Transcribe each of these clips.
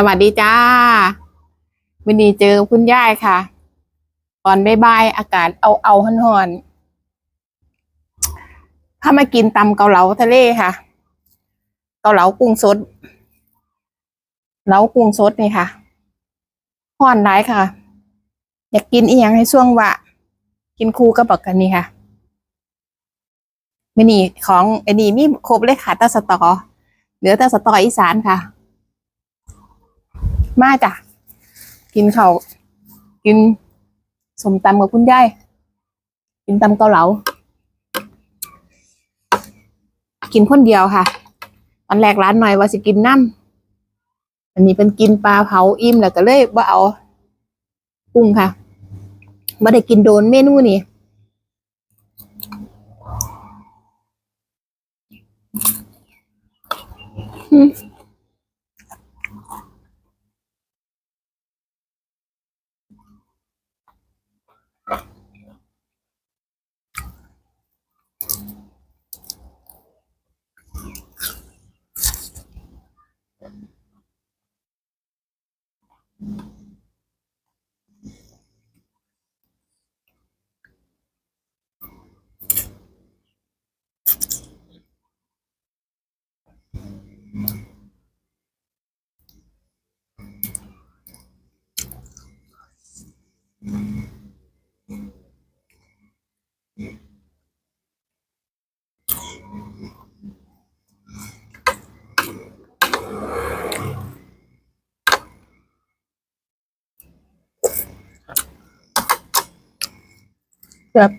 สวัสดีจ้าวันนี้เจอคุณย่ายค่ะ ตอนบ่ายๆอากาศเอาเอาๆห่อนๆพามากินตำเกาเหลาทะเลค่ะ เกาเหลากุ้งสดเหลากุ้งสดนี่ค่ะห่อนร้ายค่ะ อยากกินอีหยังให้ช่วงวะกินคู่กับบักกันนี่ค่ะมินี่ของไอ้นี่มีครบเลยค่ะตาสตอ เหลือต่สตออีสานค่ะ มาจ้ะ กินเขาวกินสมตำกับคุณยายกินตำเกาเหลา กินคนเดียวค่ะ ตอนแรกร้านหน่อยว่าสิกินน้ำอันนี้เป็นกินปลาเผาอิ่มแล้วก็เลยว่าเอากุ้งค่ะไม่ได้กินโดนเมนูนี่อืม แบบ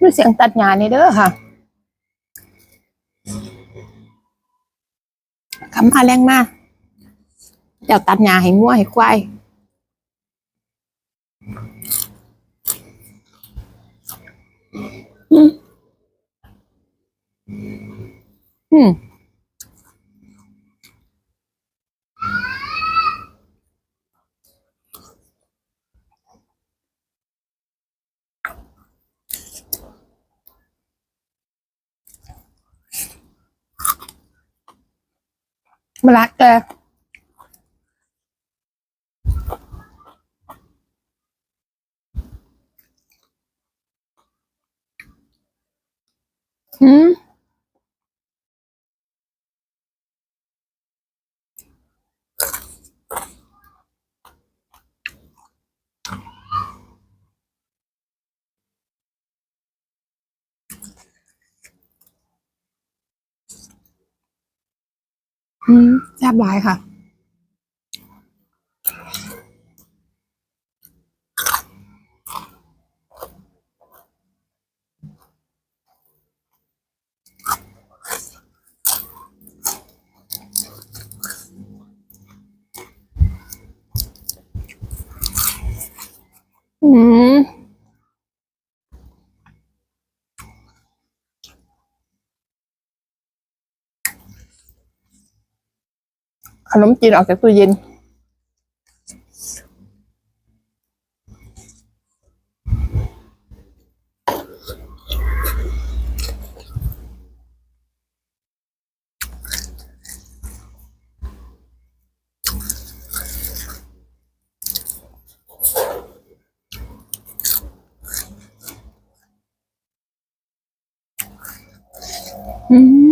มีเสียงตัดหญ้านี่เด้อค่ะคำมาแรงมากเดี๋ยวตัดหญ้าให้งัวให้ควายอืมอืม มารักแกอืม อืมแซ่บหลายค่ะ อืม ขนมจีนออกจากตู้เย็นอื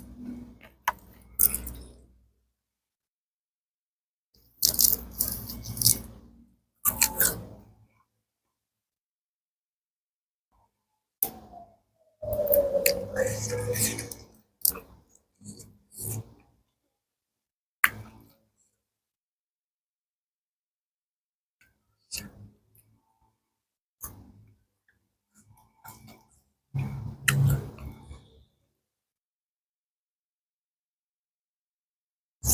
เห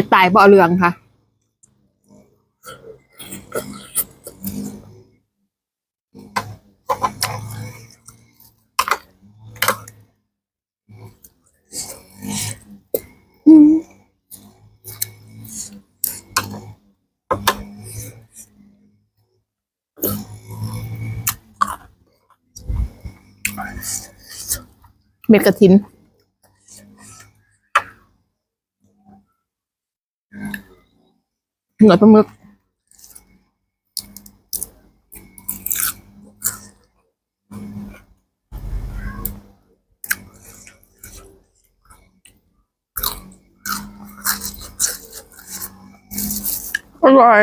็ดตายบ่อเรืองค่ะ เม็ดกระถินเหนือยปลาหมึกอร่อย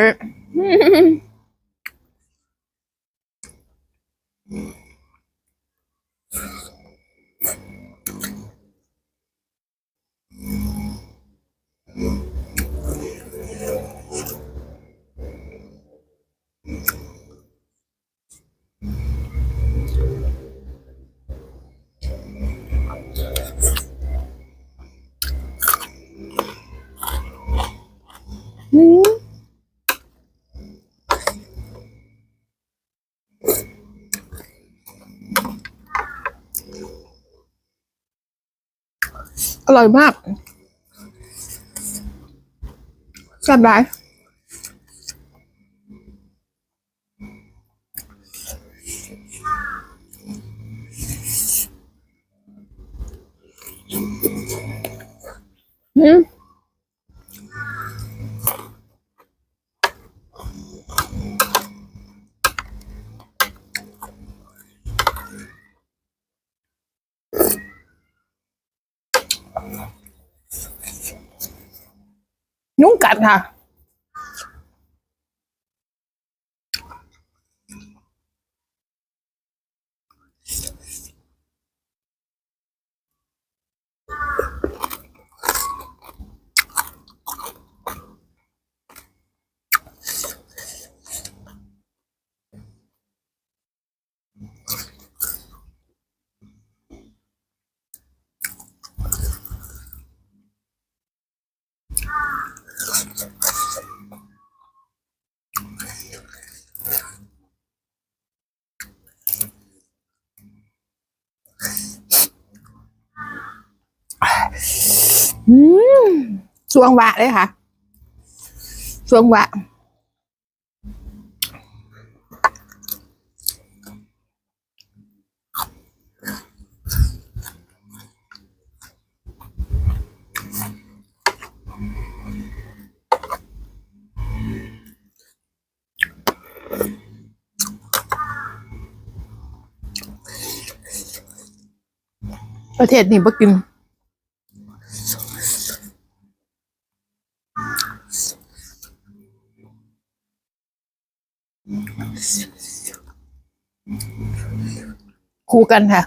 อร่อยมากแซ่บได้อืมยุ งกัดค่ ช่วงวะเลยค่ะ ช่วงวะประเทศนี้บ่กิน คู่กันค่ะ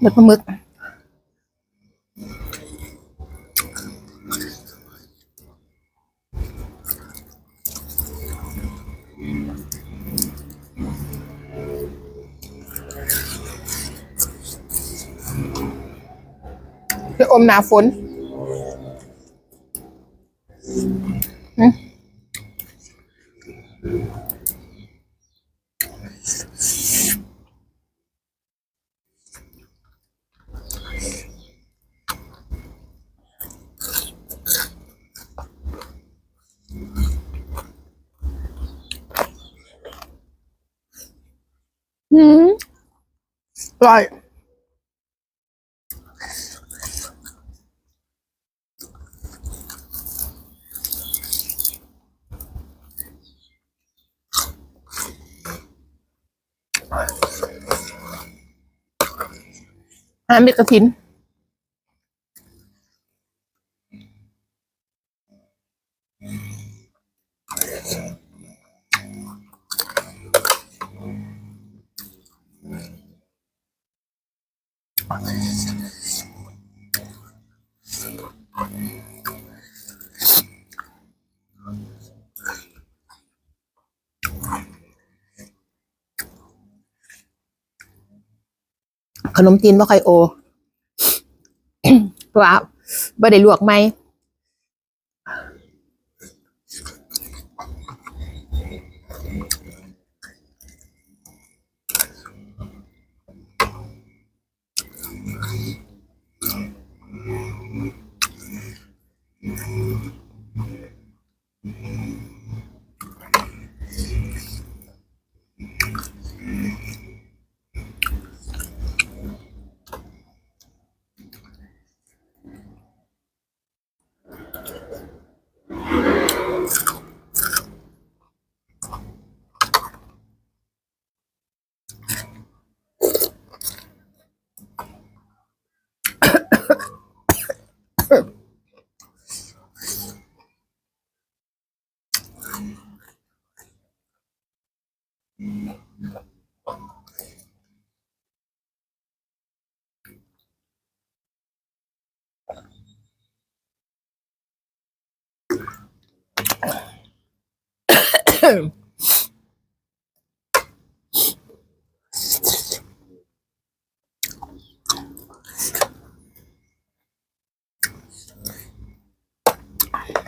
เดือดปลาหมึกไปอมหนาฝนอืมอืม อร่อยอาหารเม็ดกระถิน ขนมจีนบ่ค่อยโอว่าบ่ได้ลวกไหม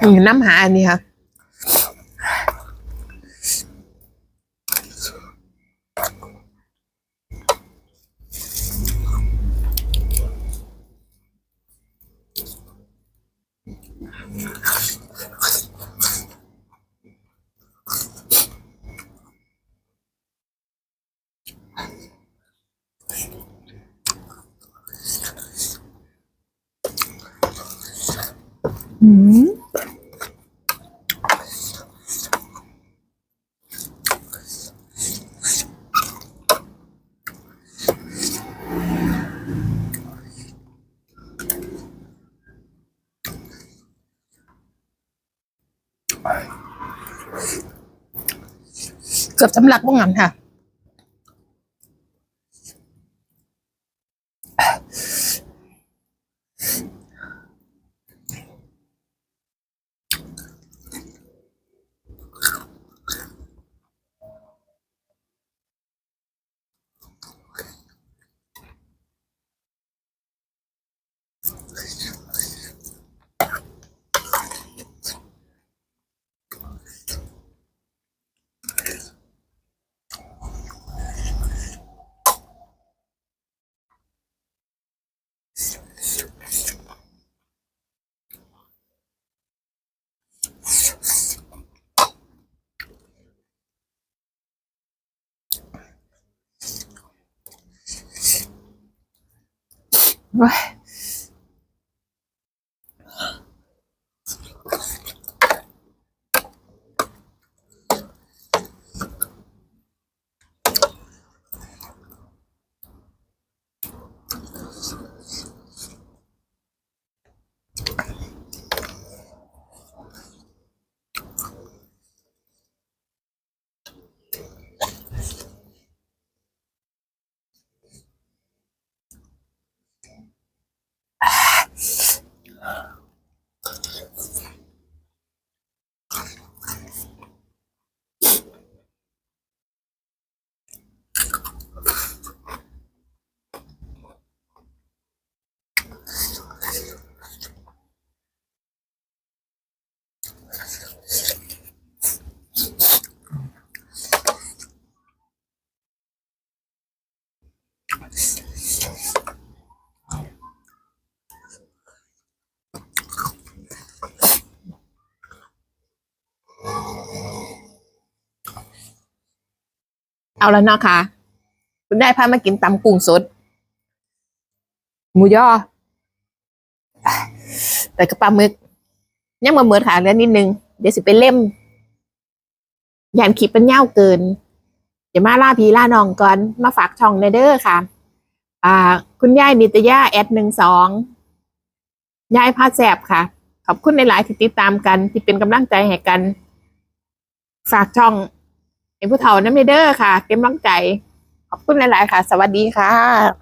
อืมน้ำ เกือบสำลักบ้างงนค่ะ ว้ เอาแล้วเนาะค่ะ คุณได้พามากินตำกุ้งสด หมูย่อแต่กระปลาหมึก ยังมาเหมิดค่ะเหลือนิดนึง เดี๋ยวสิเป็นเล่มยานคลิปเป็นเง่าเกิน เดี๋ยวมาล่าพีล่าน้องก่อน มาฝากช่องในเด้อค่ะ อ่า คุณยายนิตยาแอดหนึ่งสองยายพาแสบค่ะ ขอบคุณในหลายที่ติดตามกัน ที่เป็นกำลังใจให้กัน ฝากช่องเป็นผู้เฒ่าน้ำเด้อค่ะเป็นกำลังใจ ขอบคุณหลาย ๆ ค่ะ สวัสดีค่ะ